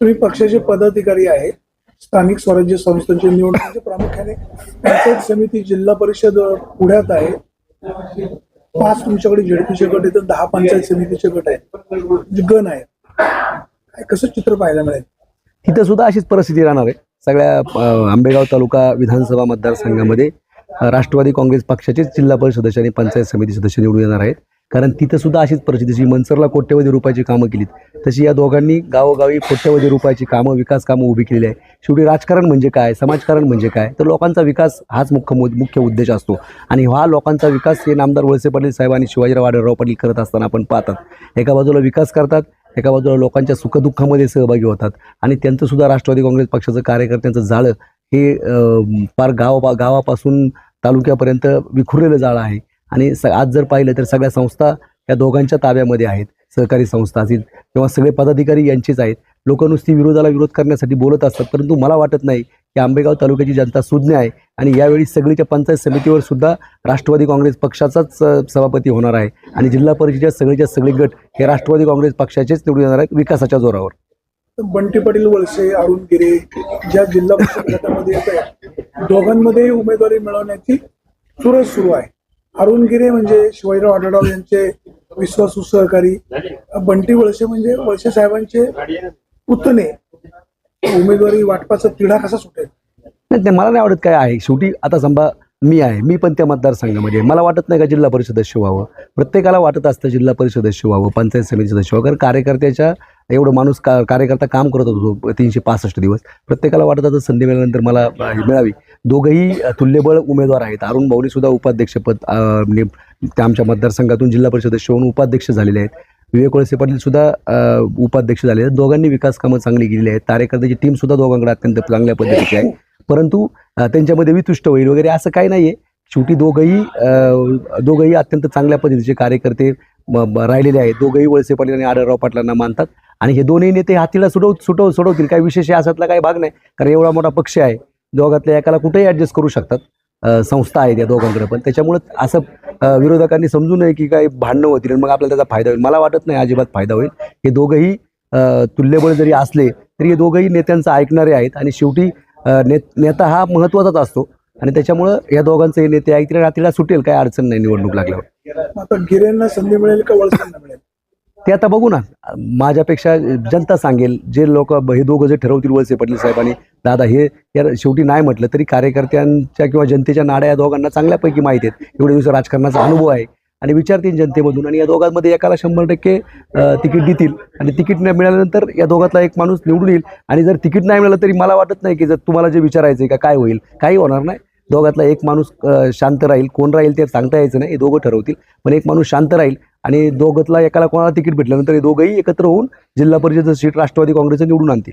तुम्ही पक्षाचे पदाधिकारी आहेत. स्थानिक स्वराज्य संस्थांची निवडणुकीचे म्हणजे प्रामुख्याने पंचायत समिती जिल्हा परिषद पुढ्यात पुण्यात आहे. पाच तुमच्याकडे झेडपीचे गट आहेत तर दहा पंचायत समितीचे गट आहेत. गण आहेत. काय कसं चित्र पाहायला मिळेल? तिथं सुद्धा अशीच परिस्थिती राहणार आहे. सगळ्या आंबेगाव तालुका विधानसभा मतदारसंघामध्ये राष्ट्रवादी काँग्रेस पक्षाचेच जिल्हा परिषद सदस्य आणि पंचायत समिती सदस्य निवडून येणार आहेत. कारण तिथं सुद्धा अशीच परिस्थिती जशी मनसरला कोट्यवधी रुपयाची कामं केलीत. तशी या दोघांनी गावोगावी कोट्यवधी रुपयाची कामं विकास कामं उभी केलेली आहे. शेवटी राजकारण म्हणजे काय? समाजकारण म्हणजे काय? तर लोकांचा विकास हाच मुख्य मुख्य उद्देश असतो. आणि हा लोकांचा विकास हे नामदार वळसे पाटील साहेब आणि शिवाजीराव आढळराव पाटील करत असताना आपण पाहतात. एका बाजूला विकास करतात एका बाजूला लोकांच्या सुखदुःखामध्ये सहभागी होतात. आणि त्यांचंसुद्धा राष्ट्रवादी काँग्रेस पक्षाचं कार्यकर्त्यांचं जाळं हे फार गावा गावापासून तालुक्यापर्यंत विखुरलेलं जाळं आहे. आणि स आज जर पाहिलं तर सगळ्या संस्था या दोघांच्या ताब्यामध्ये आहेत. सहकारी संस्था असतील किंवा सगळे पदाधिकारी यांचेच आहेत. लोक नुसती विरोधाला विरोध करण्यासाठी बोलत असतात परंतु मला वाटत नाही की आंबेगाव तालुक्याची जनता सुज्ञ आहे आणि यावेळी सगळीच्या पंचायत समितीवर सुद्धा राष्ट्रवादी काँग्रेस पक्षाचाच सभापती होणार आहे आणि जिल्हा परिषदेच्या सगळेच्या सगळे गट हे राष्ट्रवादी काँग्रेस पक्षाचेच निवडून येणार आहेत विकासाच्या जोरावर. बंटी पाटील वळसे अरुण गिरे ज्या जिल्हा परिषद गटामध्ये येत आहेत दोघांमध्ये उमेदवारी मिळवण्याची चुरस सुरू आहे. अरुण गिरे म्हणजे शिवाजीराव आढळराव यांचे विश्वासू सहकारी बंटी वळसे म्हणजे वळसे साहेबांचे पुतणे. उमेदवारी वाटपाचा तिढा कसा सुटेल? नाही ते मला नाही आवडत काय आहे. शेवटी आता समजा मी आहे. मी पण त्या मतदारसंघामध्ये मला वाटत नाही का जिल्हा परिषद सदस्य व्हावं. प्रत्येकाला वाटत असतं जिल्हा परिषद सदस्य व्हावं पंचायत समिती सदस्य व्हावं. कारण कार्यकर्त्याच्या एवढं माणूस का कार्यकर्ता काम करत होतो तीनशे पासष्ट दिवस. प्रत्येकाला वाटत होतं संधी मिळाल्यानंतर मला हे मिळावी. दोघंही तुल्यबळ उमेदवार आहेत. अरुण भाऊनीसुद्धा उपाध्यक्षपद त्या आमच्या मतदारसंघातून जिल्हा परिषद सदस्य होऊन उपाध्यक्ष झालेले आहेत. विवेक वळसे पाटील सुद्धा उपाध्यक्ष झाले आहेत. दोघांनी विकास कामं चांगली केलेली आहेत. कार्यकर्त्याची टीमसुद्धा दोघांकडे अत्यंत चांगल्या पद्धतीची आहे. परंतु त्यांच्यामध्ये वितुष्ट होईल वगैरे असं काही नाही आहे शेवटी दोघंही दोघंही अत्यंत चांगल्या पद्धतीचे कार्यकर्ते राहिलेले आहेत. दोघंही वळसे पाटील आणि आढळराव पाटलांना मानतात. आणि हे दोन्ही नेते हातीला सुटव सुटव सोडवतील. काही विशेष असातला काही भाग नाही. कारण एवढा मोठा पक्ष आहे. दोघातल्या एकाला कुठेही ॲडजस्ट करू शकतात. संस्था आहेत या दोघांकडे पण. त्याच्यामुळं असं विरोधकांनी समजू नये की काही भांडणं होतील आणि मग आपल्याला त्याचा फायदा होईल. मला वाटत नाही अजिबात फायदा होईल. हे दोघंही तुल्यबळ जरी असले तरी हे दोघंही नेत्यांचं ऐकणारे आहेत. आणि शेवटी ने नेता हा महत्त्वाचाच असतो. आणि त्याच्यामुळं या दोघांचे हे नेते ऐकतील रात्रीला सुटेल काय अडचण नाही निवडणूक लागल्यावर. आता गिरेंना संधी मिळेल का वळसेंना मिळेल? ते आता बघू ना. माझ्यापेक्षा जनता सांगेल जे लोक हे दोघं जे ठरवतील वळसे पाटील साहेब आणि दादा हे या शेवटी नाही म्हटलं तरी कार्यकर्त्यांच्या किंवा जनतेच्या नाड्या या दोघांना चांगल्यापैकी माहिती आहेत. एवढे दिवस राजकारणाचा अनुभव आहे. आणि विचारतील जनतेमधून. आणि या दोघांमध्ये एकाला शंभर टक्के तिकीट देतील. आणि तिकीट नाही मिळाल्यानंतर या दोघातला एक माणूस निवडून येईल. आणि जर तिकीट नाही मिळालं तरी मला वाटत नाही की जर तुम्हाला जे विचारायचं आहे का काय होईल? काही होणार नाही. दोघातला एक माणूस शांत राहील. कोण राहील ते सांगता यायचं नाही. हे दोघं ठरवतील. पण एक माणूस शांत राहील आणि दोघातला एकाला कोणाला तिकीट भेटल्यानंतर हे दोघंही एकत्र होऊन जिल्हा परिषद सीट राष्ट्रवादी काँग्रेसचं निवडून आणतील.